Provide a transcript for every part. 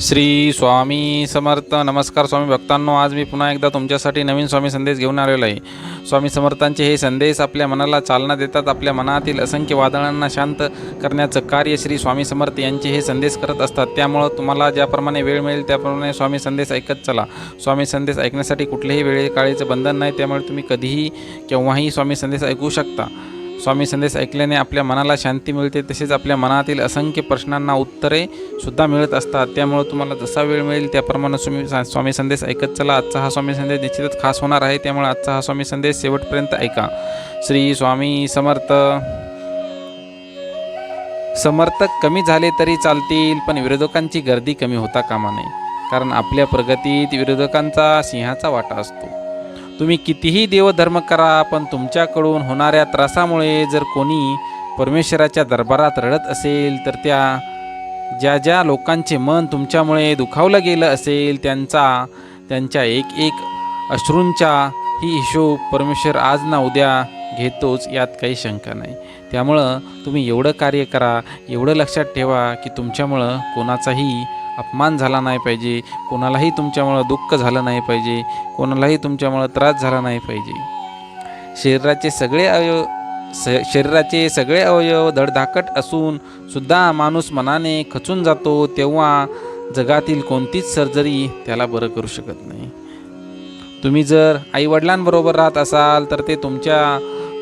श्री स्वामी समर्थ. नमस्कार स्वामी भक्तांनो आज मी पुन्हा एकदा तुमच्यासाठी नवीन स्वामी संदेश घेऊन आलेलो आहे. स्वामी समर्थांचे हे संदेश आपल्या मनाला चालना देतात आपल्या मनातील असंख्य वादळांना शांत करण्याचं कार्य श्री स्वामी समर्थ यांचे हे संदेश करत असतात. त्यामुळं तुम्हाला ज्याप्रमाणे वेळ मिळेल त्याप्रमाणे स्वामी संदेश ऐकत चला. स्वामी संदेश ऐकण्यासाठी कुठलेही वेळे काळीचं बंधन नाही त्यामुळे तुम्ही कधीही केव्हाही स्वामी संदेश ऐकू शकता. स्वामी संदेश ऐकल्याने आपल्या मनाला शांती मिळते तसेच आपल्या मनातील असंख्य प्रश्नांना उत्तरे सुद्धा मिळत असतात. त्यामुळे तुम्हाला जसा वेळ मिळेल त्याप्रमाणे तुम्ही सा- स्वामी संदेश ऐकत चला. आजचा हा स्वामी संदेश निश्चितच खास होणार आहे. त्यामुळे आजचा हा स्वामी संदेश शेवटपर्यंत ऐका. श्री स्वामी समर्थ. समर्थक कमी झाले तरी चालतील पण विरोधकांची गर्दी कमी होता कामा नये. कारण आपल्या प्रगतीत विरोधकांचा सिंहाचा वाटा असतो. तुम्ही कितीही देवधर्म करा पण तुमच्याकडून होणाऱ्या त्रासामुळे जर कोणी परमेश्वराच्या दरबारात रडत असेल तर त्या ज्या ज्या लोकांचे मन तुमच्यामुळे दुखावलं गेलं असेल त्यांचा त्यांच्या एक एक अश्रूंचा ही हिशोब परमेश्वर आज ना उद्या घेतोच यात काही शंका नाही. त्यामुळं तुम्ही एवढं कार्य करा एवढं लक्षात ठेवा की तुमच्यामुळं कोणाचाही अपमान झाला नाही पाहिजे. कोणालाही तुमच्यामुळं दुःख झालं नाही पाहिजे. कोणालाही तुमच्यामुळं त्रास झाला नाही पाहिजे. शरीराचे सगळे अवयव स शरीराचे सगळे अवयव धडधाकट असून सुद्धा माणूस मनाने खचून जातो तेव्हा जगातील कोणतीच सर्जरी त्याला बरं करू शकत नाही. तुम्ही जर आईवडिलांबरोबर राहत असाल तर ते तुमच्या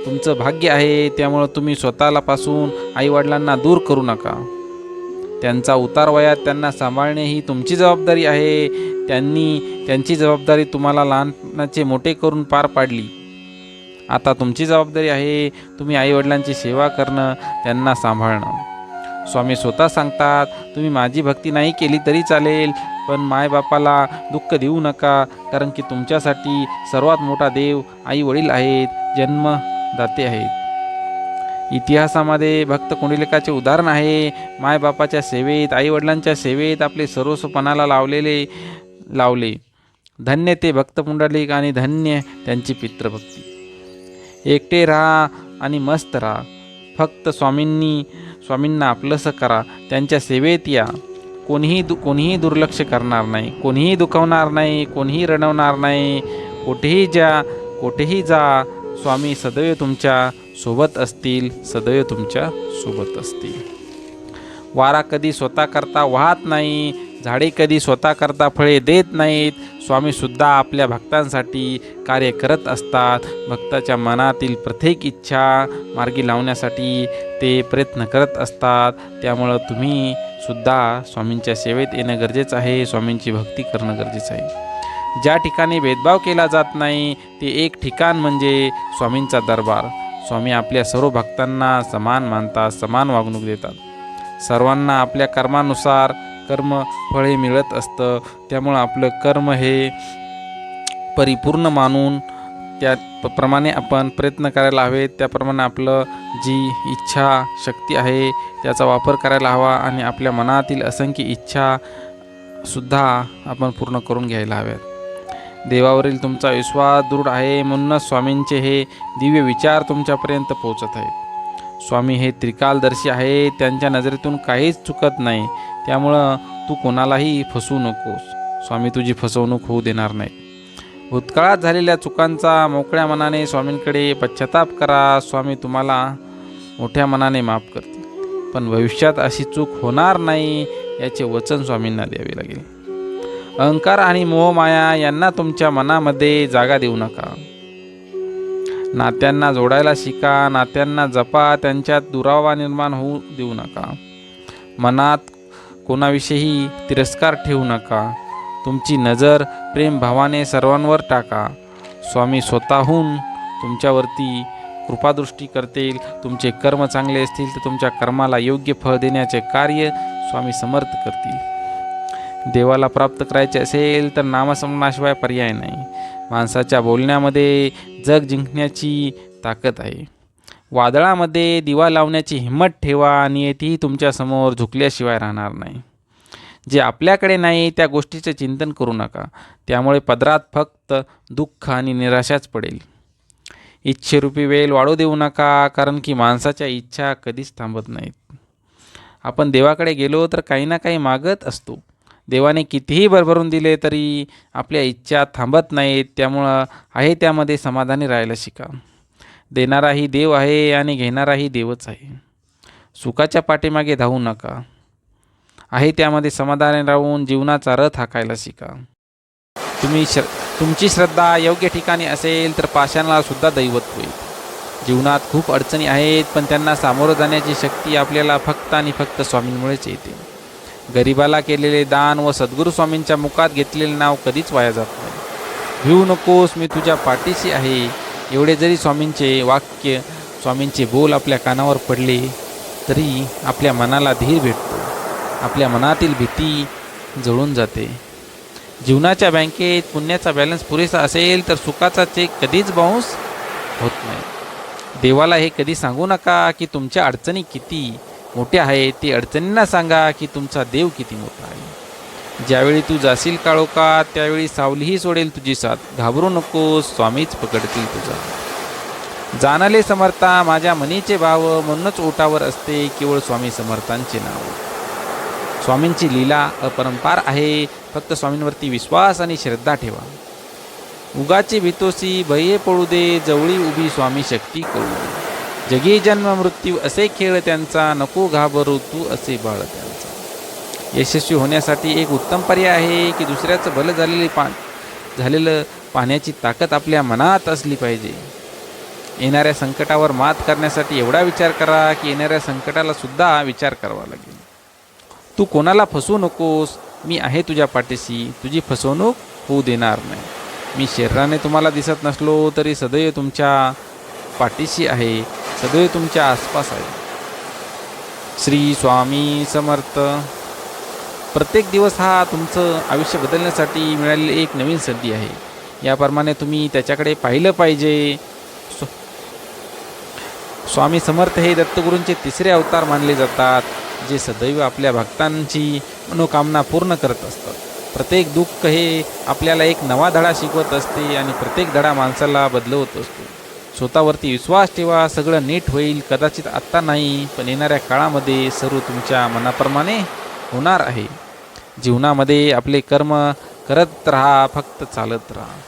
तुमचं भाग्य आहे. त्यामुळं तुम्ही स्वतःला पासून आईवडिलांना दूर करू नका. त्यांचा उतार वयात त्यांना सांभाळणे ही तुमची जबाबदारी आहे. त्यांनी त्यांची जबाबदारी तुम्हाला लहानपणाचे मोठे करून पार पाडली. आता तुमची जबाबदारी आहे तुम्ही आईवडिलांची सेवा करणं त्यांना सांभाळणं. स्वामी स्वतः सांगतात तुम्ही माझी भक्ती नाही केली तरी चालेल पण मायबापाला दुःख देऊ नका कारण की तुमच्यासाठी सर्वात मोठा देव आई वडील आहेत जन्मदाते आहेत. इतिहासामध्ये भक्त कुंडलिकाचे उदाहरण आहे. मायबापाच्या सेवेत आईवडिलांच्या सेवेत आपले सर्वस्वपणाला लावलेले लावले. धन्य ते भक्त पुंडलिक आणि धन्य त्यांची पितृभक्ती. एकटे राहा आणि मस्त राहा. फक्त स्वामींनी स्वामींना आपलंसं करा. त्यांच्या सेवेत या. कोणीही दु कोणीही दुर्लक्ष करणार नाही. कोणीही दुखवणार नाही. कोणीही रडवणार नाही. कुठेही जा कुठेही जा. स्वामी सदैव तुमच्यासोबत असतील सदैव तुमच्यासोबत असतील. वारा कधी स्वतः करता वाहत नाही झाडे कधी स्वतः करता फळे देत नाहीत स्वामीसुद्धा आपल्या भक्तांसाठी कार्य करत असतात. भक्ताच्या मनातील प्रत्येक इच्छा मार्गी लावण्यासाठी ते प्रयत्न करत असतात. त्यामुळं तुम्ही सुद्धा स्वामींच्या सेवेत येणं गरजेचं आहे स्वामींची भक्ती करणं गरजेचं आहे. ज्या ठिकाणी भेदभाव केला जात नाही ते एक ठिकाण म्हणजे स्वामींचा दरबार. स्वामी आपल्या सर्व भक्तांना समान मानतात समान वागणूक देतात. सर्वांना आपल्या कर्मानुसार कर्म फळे मिळत असतं. त्यामुळं आपलं कर्म हे परिपूर्ण मानून त्या प्रमाणे आपण प्रयत्न करायला हवेत. त्याप्रमाणे आपलं जी इच्छा शक्ती आहे त्याचा वापर करायला हवा आणि आपल्या मनातील असंख्य इच्छा सुद्धा आपण पूर्ण करून घ्यायला हव्यात. देवावरील तुमचा विश्वास दृढ आहे म्हणूनच स्वामींचे हे दिव्य विचार तुमच्यापर्यंत पोहोचत आहेत. स्वामी हे त्रिकालदर्शी आहे त्यांच्या नजरेतून काहीच चुकत नाही. त्यामुळं तू कोणालाही फसवू नकोस. स्वामी तुझी फसवणूक होऊ देणार नाही. भूतकाळात झालेल्या चुकांचा मोकळ्या मनाने स्वामींकडे पश्चाताप करा. स्वामी तुम्हाला मोठ्या मनाने माफ करतील. पण भविष्यात अशी चूक होणार नाही याचे वचन स्वामींना द्यावे लागेल. अहंकार आणि मोहमाया यांना तुमच्या मनामध्ये जागा देऊ नका. नात्यांना जोडायला शिका नात्यांना जपा त्यांच्यात दुरावा निर्माण होऊ देऊ नका. मनात कोणाविषयी तिरस्कार ठेवू नका. तुमची नजर प्रेमभावाने सर्वांवर टाका. स्वामी स्वतःहून तुमच्यावरती कृपादृष्टी करतील तुमचे कर्म चांगले असतील तर तुमच्या कर्माला योग्य फळ देण्याचे कार्य स्वामी समर्थ करतील. देवाला प्राप्त करायचे असेल तर नामस्मरणाशिवाय पर्याय नाही. माणसाच्या बोलण्यामध्ये जग जिंकण्याची ताकद आहे. वादळामध्ये दिवा लावण्याची हिंमत ठेवा आणि तीही तुमच्यासमोर झुकल्याशिवाय राहणार नाही. जे आपल्याकडे नाही त्या गोष्टीचे चिंतन करू नका. त्यामुळे पदरात फक्त दुःख आणि निराशाच पडेल. इच्छेरूपी वेळ वाढू देऊ नका कारण की माणसाच्या इच्छा कधीच थांबत नाहीत. आपण देवाकडे गेलो तर काही ना काही मागत असतो. देवाने कितीही भरभरून दिले तरी आपल्या इच्छा थांबत नाहीत. त्यामुळं आहे त्यामध्ये समाधानी राहायला शिका. देणाराही देव आहे आणि घेणाराही देवच आहे. सुखाच्या पाठीमागे धावू नका. आहे त्यामध्ये समाधानी राहून जीवनाचा रथ हाकायला शिका. तुम्ही श्र तुमची श्रद्धा योग्य ठिकाणी असेल तर पाषाणाला सुद्धा दैवत होईल. जीवनात खूप अडचणी आहेत पण त्यांना सामोरं जाण्याची शक्ती आपल्याला फक्त आणि फक्त स्वामींमुळेच येते. गरिबाला केलेले दान व सद्गुरू स्वामींच्या मुखात घेतलेले नाव कधीच वाया जात नाही. भिवू नकोस मी तुझ्या पाठीशी आहे. एवढे जरी स्वामींचे वाक्य स्वामींचे बोल आपल्या कानावर पडले तरी आपल्या मनाला धीर भेटतो. आपल्या मनातील भीती जळून जाते. जीवनाच्या बँकेत पुण्याचा बॅलन्स पुरेसा असेल तर सुखाचा चेक कधीच बाउन्स होत नाही. देवाला हे कधी सांगू नका की तुमच्या अडचणी किती? मोठे आहे ते अडचणींना सांगा की तुमचा देव किती मोठा आहे. ज्यावेळी तू जाशील काळोखात त्यावेळी सावलीही सोडेल तुझी साथ. घाबरू नकोस स्वामीच पकडतील तुझा. जाणाले समर्था माझ्या मनीचे भाव म्हणूनच ओटावर असते केवळ स्वामी समर्थांचे नाव. स्वामींची लीला अपरंपार आहे फक्त स्वामींवरती विश्वास आणि श्रद्धा ठेवा. उगाची भितोसी भये पडू दे जवळी उभी स्वामी शक्ती कळू दे. जगी जन्म मृत्यू असे खेळ त्यांचा नको घाबरू तू असे बाळ त्यांचा. यशस्वी होण्यासाठी एक उत्तम पर्याय आहे की दुसऱ्याचं भलं झालेले पा झालेलं पाण्याची ताकद आपल्या मनात असली पाहिजे. येणाऱ्या संकटावर मात करण्यासाठी एवढा विचार करा की येणाऱ्या संकटाला सुद्धा विचार करावा लागेल. तू कोणाला फसवू नकोस मी आहे तुझ्या पाठीशी तुझी फसवणूक होऊ देणार नाही. मी शरीराने तुम्हाला दिसत नसलो तरी सदैव तुमच्या पाठीशी आहे. सदैव तुमच्या आसपास आहे श्री स्वामी समर्थ. प्रत्येक दिवस हा तुमचं आयुष्य बदलण्यासाठी मिळालेली एक नवीन संधी आहे. याप्रमाणे तुम्ही त्याच्याकडे पाहिलं पाहिजे. स्व- स्वामी समर्थ हे दत्तगुरूंचे तिसरे अवतार मानले जातात जे सदैव आपल्या भक्तांची मनोकामना पूर्ण करत असतात. प्रत्येक दुःख हे आपल्याला एक नवा धडा शिकवत असते आणि प्रत्येक धडा माणसाला बदलवत असतो. स्वतःवरती विश्वास ठेवा सगळं नीट होईल कदाचित आत्ता नाही पण येणाऱ्या काळामध्ये सर्व तुमच्या मनाप्रमाणे होणार आहे. जीवनामध्ये आपले कर्म करत राहा फक्त चालत राहा.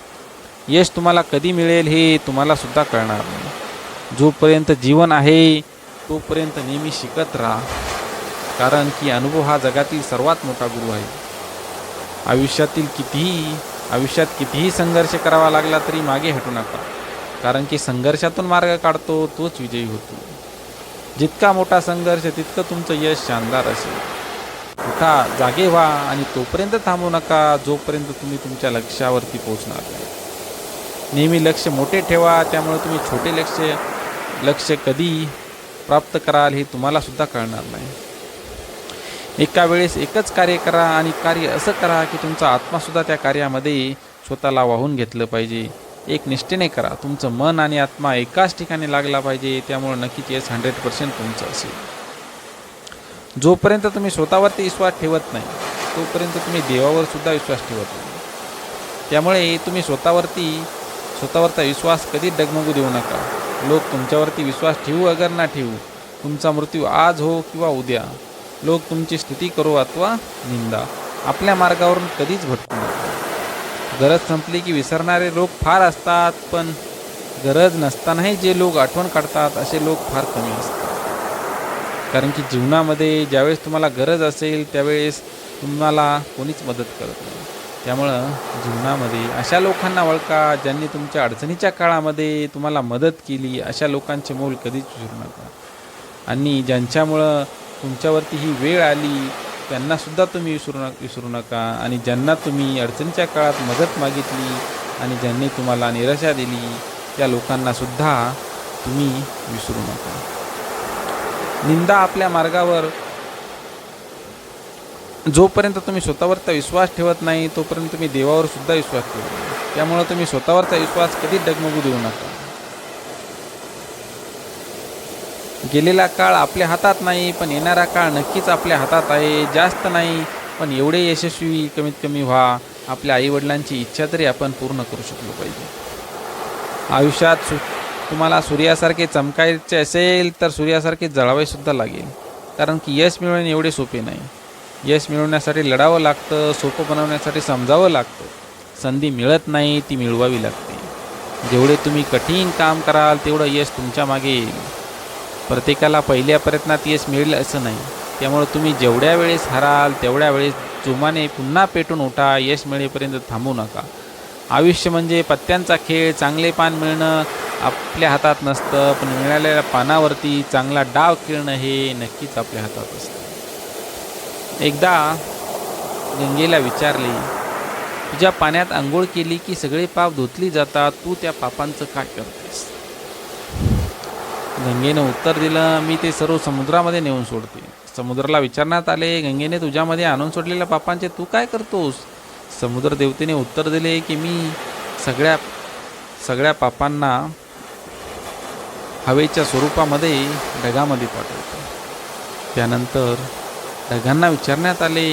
यश तुम्हाला कधी मिळेल हे तुम्हाला सुद्धा कळणार नाही. जोपर्यंत जीवन आहे तोपर्यंत नेहमी शिकत राहा. कारण की अनुभव हा जगातील सर्वात मोठा गुरु आहे. आयुष्यातील कितीही आयुष्यात कितीही संघर्ष करावा लागला तरी मागे हटू नका. कारण की संघर्षातून मार्ग काढतो तोच विजयी होतो. जितका मोठा संघर्ष तितकं तुमचं यश शानदार असेल. उठा जागे व्हा आणि तोपर्यंत थांबू नका जोपर्यंत तुम्ही तुमच्या लक्ष्यावरती पोहोचणार नाही. नेहमी लक्ष मोठे ठेवा त्यामुळे तुम्ही छोटे लक्ष लक्ष कधी प्राप्त कराल हे तुम्हाला सुद्धा कळणार नाही. एका वेळेस एकच कार्य करा आणि कार्य असं करा की तुमचा आत्मासुद्धा त्या कार्यामध्ये स्वतःला वाहून घेतलं पाहिजे. एक निष्ठेने करा. तुमचं मन आणि आत्मा एकाच ठिकाणी लागला पाहिजे त्यामुळे नक्कीच यश हंड्रेड पर्सेंट तुमचं असेल. जोपर्यंत तुम्ही स्वतःवरती विश्वास ठेवत नाही तोपर्यंत तुम्ही देवावर सुद्धा विश्वास ठेवत नाही. त्यामुळे तुम्ही स्वतःवरती स्वतःवरचा विश्वास कधी डगमगू देऊ नका. लोक तुमच्यावरती विश्वास ठेवू अगर ना ठेवू तुमचा मृत्यू आज हो किंवा उद्या. लोक तुमची स्तुती करो अथवा निंदा. आपल्या मार्गावरून कधीच भटकू गरज संपली की विसरणारे लोक फार असतात पण गरज नसतानाही जे लोक आठवण काढतात असे लोक फार कमी असतात. कारण की जीवनामध्ये ज्यावेळेस तुम्हाला गरज असेल त्यावेळेस तुम्हाला कोणीच मदत करत नाही. त्यामुळं जीवनामध्ये अशा लोकांना ओळखा ज्यांनी तुमच्या अडचणीच्या काळामध्ये तुम्हाला मदत केली अशा लोकांचे मोल कधीच विसरू नका. आणि ज्यांच्यामुळं तुमच्यावरती ही वेळ आली त्यांनासुद्धा तुम्ही विसरू न विसरू नका. आणि ज्यांना तुम्ही अडचणीच्या काळात मदत मागितली आणि ज्यांनी तुम्हाला निराशा दिली त्या लोकांनासुद्धा तुम्ही विसरू नका. निंदा आपल्या मार्गावर. जोपर्यंत तुम्ही स्वतःवरचा विश्वास ठेवत नाही तोपर्यंत तुम्ही देवावर सुद्धा विश्वास ठेवत नाही. त्यामुळं तुम्ही स्वतःवरचा विश्वास कधी डगमगू देऊ नका. गेलेला काळ आपल्या हातात नाही पण येणारा काळ नक्कीच आपल्या हातात आहे. जास्त नाही पण एवढे यशस्वी कमीत कमी व्हा. आपल्या आईवडिलांची इच्छा तरी आपण पूर्ण करू शकलो पाहिजे. आयुष्यात सु तुम्हाला सूर्यासारखे चमकायचे असेल तर सूर्यासारखे जळावेसुद्धा लागेल. कारण की यश मिळवणे एवढे सोपे नाही. यश मिळवण्यासाठी लढावं लागतं सोपं बनवण्यासाठी समजावं लागतं. संधी मिळत नाही ती मिळवावी लागते. जेवढे तुम्ही कठीण काम कराल तेवढं यश तुमच्या मागे येईल. प्रत्येकाला पहिल्या प्रयत्नात यश मिळेल असं नाही. त्यामुळे तुम्ही जेवढ्या वेळेस हराल तेवढ्या वेळेस जोमाने पुन्हा पेटून उठा यश मिळेपर्यंत थांबू नका. आयुष्य म्हणजे पत्त्यांचा खेळ चांगले पान मिळणं आपल्या हातात नसतं पण मिळालेल्या पानावरती चांगला डाव खेळणं हे नक्कीच आपल्या हातात असतं. एकदा गंगेला विचारले तुझ्या पाण्यात आंघोळ केली की सगळे पाप धुतली जातात तू त्या पापांचं काय करतेस? गंगेनं उत्तर दिलं मी ते सर्व समुद्रामध्ये नेऊन सोडते. समुद्राला विचारण्यात आले गंगेने तुझ्यामध्ये आणून सोडलेल्या पापांचे तू काय करतोस? समुद्र देवतेने उत्तर दिले की मी सगळ्या सगळ्या पापांना हवेच्या स्वरूपामध्ये ढगामध्ये पाठवतो. त्यानंतर ढगांना विचारण्यात आले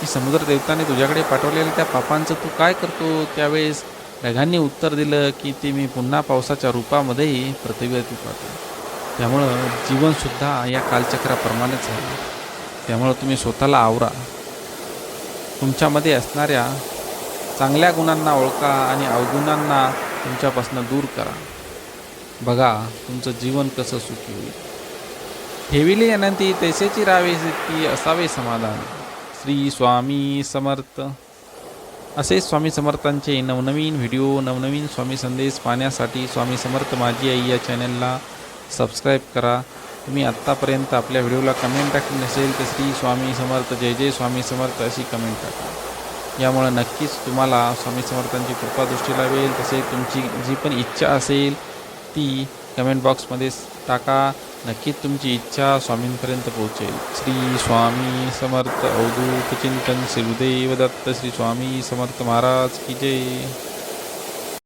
की समुद्र देवताने तुझ्याकडे पाठवलेल्या त्या पापांचं तू काय करतो? त्यावेळेस ढगांनी उत्तर दिलं की ते मी पुन्हा पावसाच्या रूपामध्ये पृथ्वीवरती पाठवतो. त्यामुळं जीवनसुद्धा या कालचक्राप्रमाणेच आहे. त्यामुळं तुम्ही स्वतःला आवरा. तुमच्यामध्ये असणाऱ्या चांगल्या गुणांना ओळखा आणि अवगुणांना तुमच्यापासून दूर करा. बघा तुमचं जीवन कसं सुखी होईल. ठेविली अनंती तैसेची राहावे की असावे समाधान. श्री स्वामी समर्थ. असे स्वामी समर्थांचे नवनवीन व्हिडिओ नवनवीन स्वामी संदेश पाहण्यासाठी स्वामी समर्थ माझी आई या चॅनलला सबस्क्राईब करा. तुम्ही आत्तापर्यंत आपल्या व्हिडिओला कमेंट टाकली नसेल तर श्री स्वामी समर्थ जय जय स्वामी समर्थ अशी कमेंट टाका. यामुळं नक्कीच तुम्हाला स्वामी समर्थांची कृपादृष्टी लावेल तसेच तुमची जी पण इच्छा असेल ती कमेंट बॉक्समध्ये टाका. नक्कीच तुमची इच्छा स्वामींपर्यंत पोहोचेल. श्री स्वामी समर्थ अवधूत चिंतन श्री दत्त श्री स्वामी समर्थ महाराज की जय.